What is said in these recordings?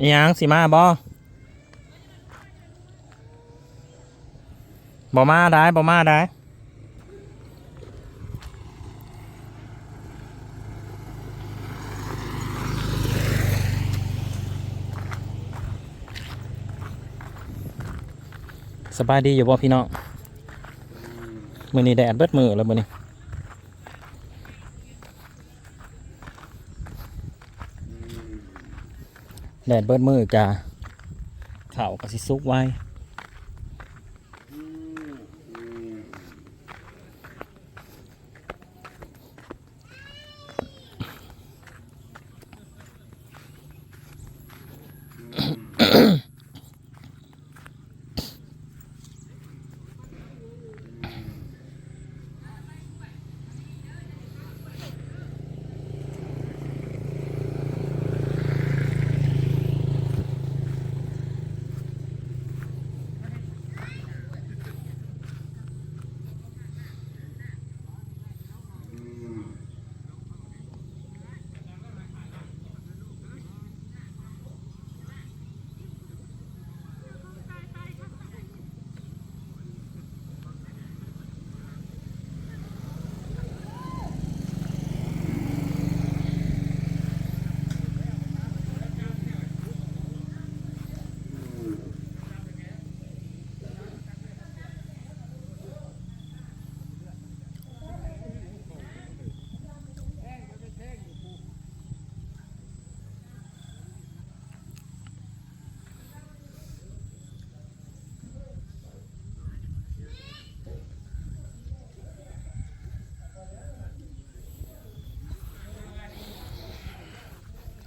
อิหยังสิมาบ่บ่มาได้บ่มาได้สบายดีอยู่บ่พี่น้องมื้อนี้แดดเบิดมือแล้วมื้อนี้ แดดเบิดมือกะข่าวก็สิซุกไว้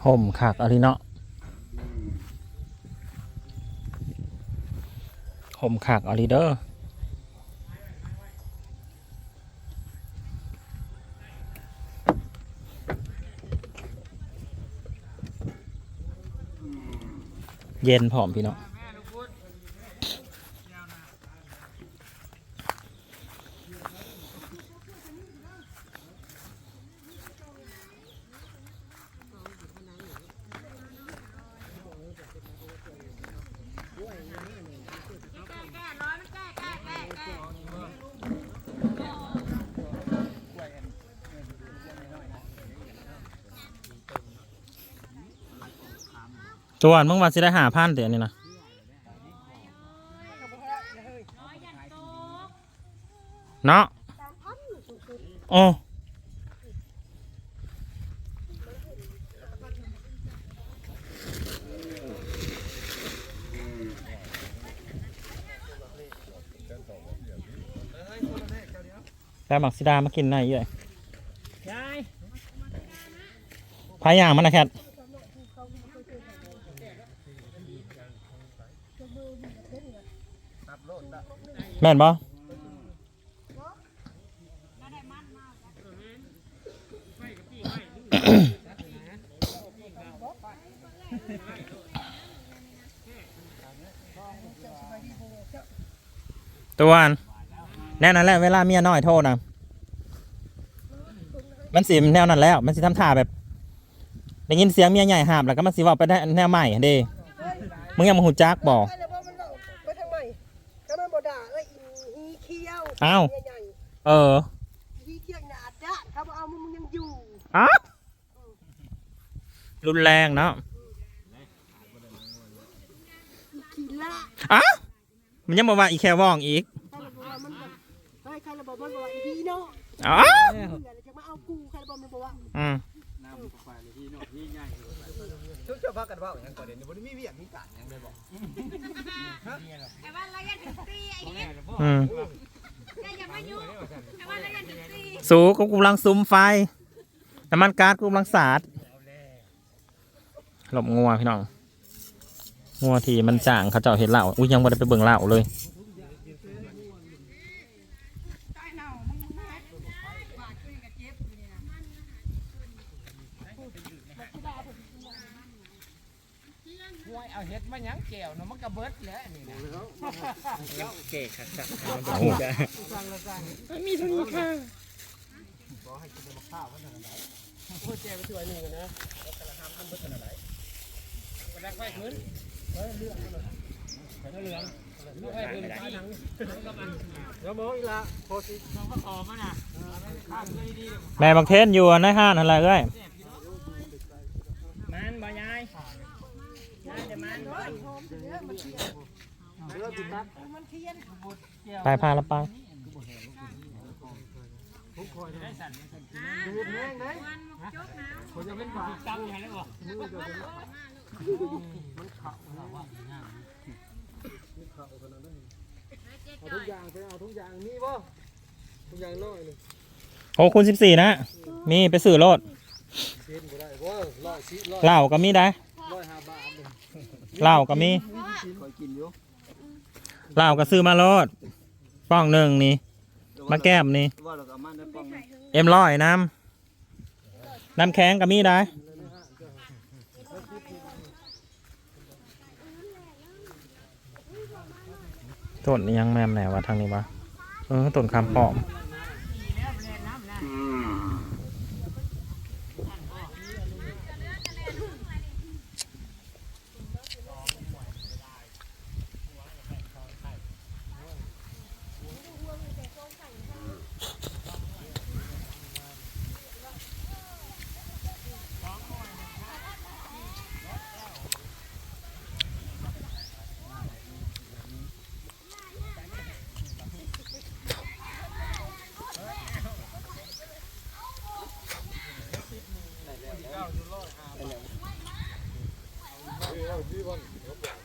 ห่มขากอะไรเนาะห่มขากอะไรเด้อเย็นผอมพี่เนาะ จวนมึงว่าสิได้หาพันเดี๋ยวนี้นะเนาะโอ้แต่หมักซิดามากินหน่อยเยอะพายางมันนะแคท ม่นบ่ตัวอันแน่นั่นแหละเวลาเมียน้อยโทษนะมันสิแนวนั้นแล้ว มันสิทำท่าแบบได้ยินเสียงเมียใหญ่หาบแล้วก็มันสิว่าไปได้แนวใหม่เด้มึงยังมาหูจักบอก คี้ยวอ้าวใหญ่เออๆฮีเคี้ยวหนาจ้ะเขาบ่เอามึงมึงยังอยู่อ้าวรุนแรงเนาะขี้ละอ้าวมันยังบอกว่าอีแค่ว่องอีกใครระบอกว่ามันแบบเฮ้ยใครระบอกมันบอกว่าอีฮีเนาะอ้าวเบื่อแล้วจะมาเอากูใครระบอกมันบอกว่าอืมชุดเจ้าพักกันว่าอย่างก่อนเดี๋ยวนี้บ่ได้มีเวียกมีการหยังได้บ่ไอ้ว่าเราอยากถึงตีไอ้เหี้ยอืม สูกูกำลังซุมไฟน้ำมันก๊าซกูกำลังสาดหลบงัวพี่น้องงัวที่มันจ่างเขาเจ้าเห็นเหล่าอุ้ยยังไม่ได้ไปเบิ่งเหล่าเลยห่วยเอาเห็ดมาหยังแก้วเนาะมันก็เบิดแล้วนี่นะเก๋ครับสั่งละ สั่งมีทุนค่ะพูดแจไปช่วยหนึ่งนะวดังไฟขึ้นเฮ้ยเลือดเหลืองเลือดไฟขึ้นไฟหนังเดี๋ยวมองอีละพอสิมันก็ออกมาน่ะข้ามเลยดีแม่บักเทนอยู่ในห้านอะไรเอ้ยมันบ่ยายยายแต่มันบ่เลือดติดตัดมันเทียนไปพาเราไป ได้สั่น ดูดแห้งเลยผมจะเป็นผู้ตั้งอย่างนั้นเอาทุกอย่างไปเอาทุกอย่างมีบ่ทุกอย่างน้อยนี่หกคูณสิบสี่นะ มีไปสื่อร้อยสิร้อยเหล้าก็มีได้เหล้าก็มีเหล้าก็ซื้อมาโลดป้องหนึ่งนี่ มาแก้มนี่ เอ็มร้อยน้ำ น้ำแข็งกับมีได้ต้นยังแมมแหนวะทางนี้วะเออต้นคำปอม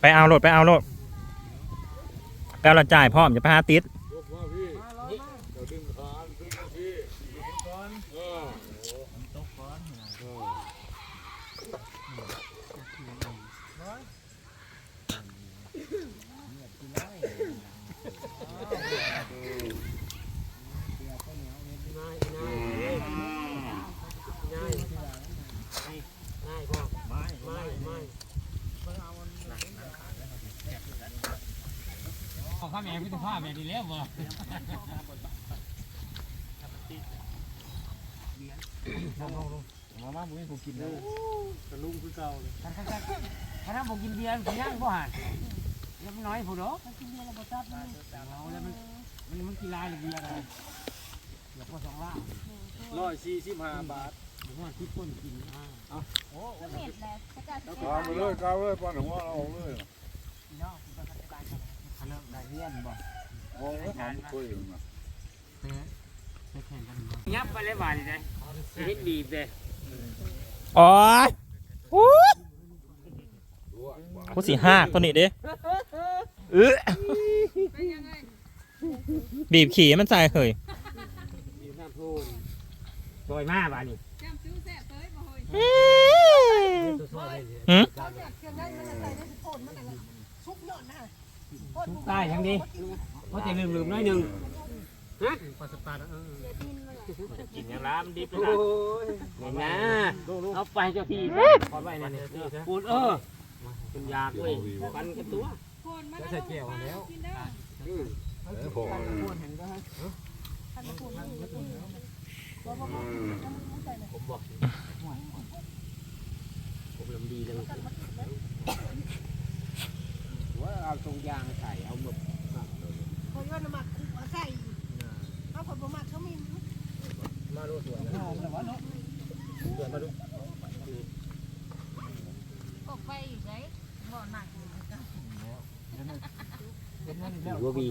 ไปเอาโหลดไปเอาโหลดไปเอาละจ่ายพร้อมอย่าไปหาติด ข้าแม่พิธภาพแม่ดีแล้วบ่มามาบุ้ยกูกินแล้วกระลุงคือเก่าเลยถ้าถ้าถ้าถ้าผมกินเบียร์ผมย่างบ่หันแล้วมันน้อยผู้ดอกกินเบียร์แล้วบ่ตัดมันเอาแล้วมันมันมันกีฬาหรือเบียร์อะไรเดี๋ยวพอสองล่าร้อยสี่สิบห้าบาทหรือว่าที่คนกินอ่าก็เม็ดแหละเขาจะกาวไปเลยกาวเลยป้อนหัวเอาเลยพี่น้องคุณก็ทำการ เขาเริ่มได้เรียนบ่โอ้ยทำคุยมาไปแข่งกันบ่ยับไปเลยบาดนี่ได้เฮ็ดดีเด้โอ้ยอู้กูสี่ห้าตัวนี้ดิเออบีบขี่ให้มันใส่เฮ้ยมีน้ำพูนซอยมาบาดนี่หืมเขาอยากเทียนได้มันอะไรได้ผลมันอะไรชุบหย่อนนะทุกใต้ยังดีเพราะจะลืมลืมน้อยหนึ่งฮะปลาสปาเออกินอย่างร้านดิบเลยนะนี่นะเอาไปเจ้าพี่ขอไปนั่นนี่ปูนเออคุณยากเว้ยปันกันตัวจะใส่เกี่ยวแล้วพอผมบอกผมลำดีจังว่า เอาตรงยางใส่เอาหมึกคนว่าน้ำหมักขู่ใส่เอาผลบ่มักเขามีมาดูสวนนะสวนมาดูออกไปอีกเลยบ่หนักบัวบี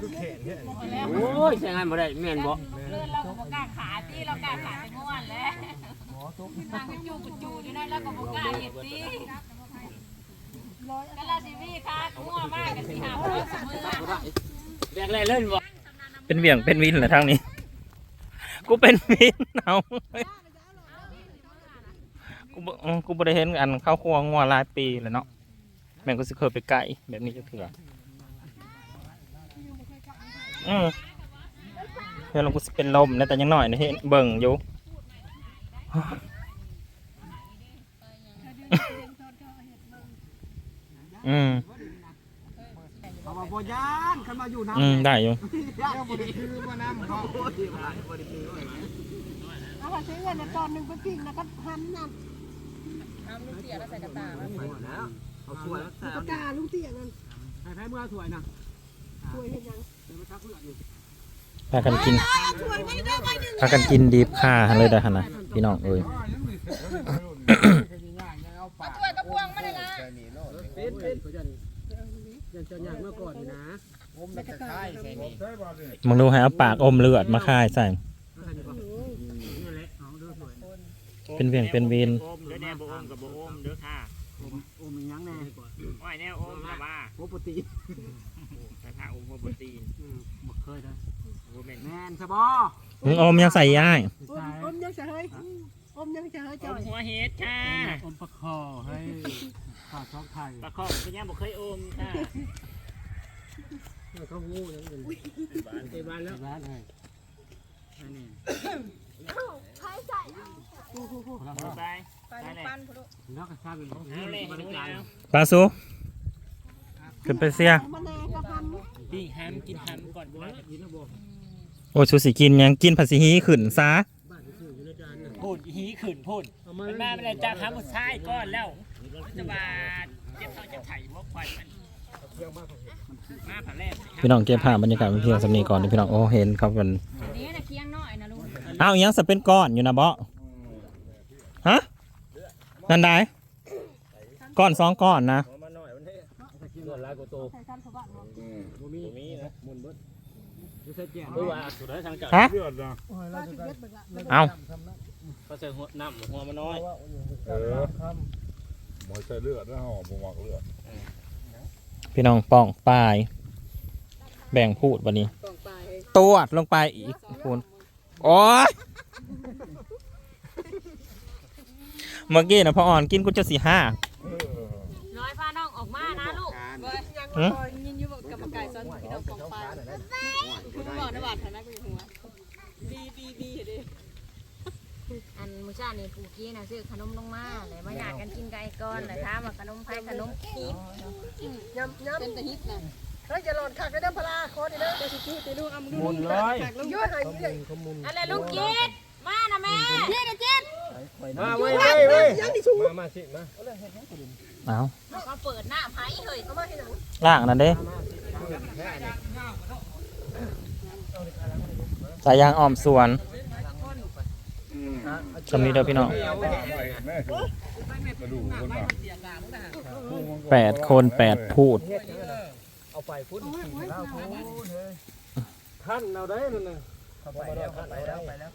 คือแขนเนี่ยแล้วโอ้ยใช่งานบ่ได้แม่นบ่เลื่อนเราก็บ่กล้าขาที่เรากล้าขาไปง่วนแล้วนั่งกันอยู่กันอยู่อยู่นั่นแล้วก็บ่กล้าเห็ดตี ก็ลาสิวีค่ะง่วมากกันสิหาบ่เสมอแรกแรเล่นบ่เป็นเวียงเป็นวินเหรอทางนี้ กูเป็นวินเอากูบ่กูบ่ได้เห็นอันข้าวครัวงัวหลายปีแล้วเนาะแม่งก็สิเคยไปไก่แบบนี้จะเถื่ออืมเพื่อนเรากูสิเป็นลมนะแต่ยังหน่อยนะเห็นเบิ่งอยู่ อืมเขามาบ่ยานขันมาอยู่น้ำอืมได้อยู่ย่าบ่ได้คือมาน้ำเขาโอ้ยหลายบ่ได้คือด้วยไหมเอาไปซื้อเงินตอนหนึ่งไปปิ้งแล้วก็หันนั่นทำลูกเสียแล้วใส่กระตาไปหมดแล้วเอาถ้วยแล้วลูกกระตาลุงเตี้ยนั่นใส่ไผ่เมื่อถ้วยนะช่วยเห็นยังเดี๋ยวมาทักเพื่อนอยู่พากันกินช่วยไม่ได้ไม่ได้พากันกินดีบค่าเลยเด้อหั่นน่ะพี่น้องเอ้ย ถ้วยกระพวงมาเลยนะ เป็นเป็นเขาจะยังจะย่างเมื่อก่อนนี่นะไม่กระตามึงดูให้เอาปากอมเลือดมาคายใส่นี่แหละเอาเด้อถ้วยเป็นเวียงเป็นวีนโอมเด้อแน่บ่โอมกับบ่โอมเด้อค่ะอมอมยังแน่ก่อนอ้อยแน่โอมละว่าโอ้ปกติแต่ถ้าโอมบ่บ่ตีนบ่เคยนะบ่แม่นแม่นสบอมึงอมยังใส่ย่ายอมอมยังจะเฮ้ยอมยังจะเฮ้ยโอจ่อมยหัวเฮ็ดค่ะอมปลาคอให้ ข้าวท้องไทยปลาคอเป็นยังบ่เคยโอมค่ะข้าวงูยังอื่นเตบ้านแล้วบ้านให้อันนี้เอาไปไปเลยปั้นพุทธแล้วก็ทราบเป็นเอาเลยบรดูรยากาศแล้วปลาซูขึ้นไปเสียมะนาวกระพันปิ้งแฮมกินแฮมก่อนบ่ยินแล้วบอกโอ้ชูสิกินยังกินผัดซีฮีขึ้นซะบ้านที่คืออยู่ในจานน่ะพูดหีขึ้นพูดเอามามันมาเป็นจากหาผู้ชายก่อนแล้วมัน จะมาเจ็บเท้าเจ็บไถ่บ่ควายมันมาผ่าแรกพี่น้องเก็บภาพบรรยากาศเพียงสำนีก่อนเดี๋ยวพี่น้องโอ้เห็นเขาเป็นนี่นะเคียงน้อยนะลุงอ้าวอีหยังสเป็นก้อนอยู่นะเบาะฮะนั่นได้ก้อนสองก้อนนะมาหน่อยมันให้ส่วนลายโกโตใส่ชั้นเขาบ้านเนาะบ่มีมีนะมุนเบิดอยู่ใส่แจ่วตัวสุดท้ายทางจากฮะเลือดนะบ้านที่เย็ดเบิกละเอาก็ใส่หัวน้ำหัวมันน้อยเออ หมอยใส่เลือดนะฮะบ่มักเลือดพี่น้องป้องปลาย แบ่งพูดวันนี้ต้องไปตวดลงไปอีกคุณโอ้ยเมื่อกี้นะพ่ออ่อนกินกูจะสี่ห้าน้อยพาน้องออกมานะลูกยังหือคอยยินอยู่กับกระไก่ซ้อนพี่น้องของปลาคุณบอกนะบาดฐานะกูอยู่หัวบีบีบีเด้ อันมื้อเช้านี่ปูกี้นะซื้อขนมลงมาเลยมาอยากกันกินไก่ก่อนเลยถามาขนมไผขนมคีบยำยำเป็นตะฮิตนะเฮ้ยจะหล่นขักได้เด้อพลาโคตรเด้อจะสิจูจะดูเอามึงดูขักลงยุ่ยหายเลยอะไรลุงกิดมานะแม่เจ๊นะเจ๊มาเว้ยเว้ยเว้ยยังดิชูมามาสิมาเอาเขาเปิดหน้าไผเฮ้ยเอามาให้หนังล่างนั่นเด้สายยางอ้อมสวน สำนี้เด้อพี่น้องแปดคนแปดพูดเอาไปพูดท่านเอาได้นั่นนะไปแล้วไปแล้วไปแล้ว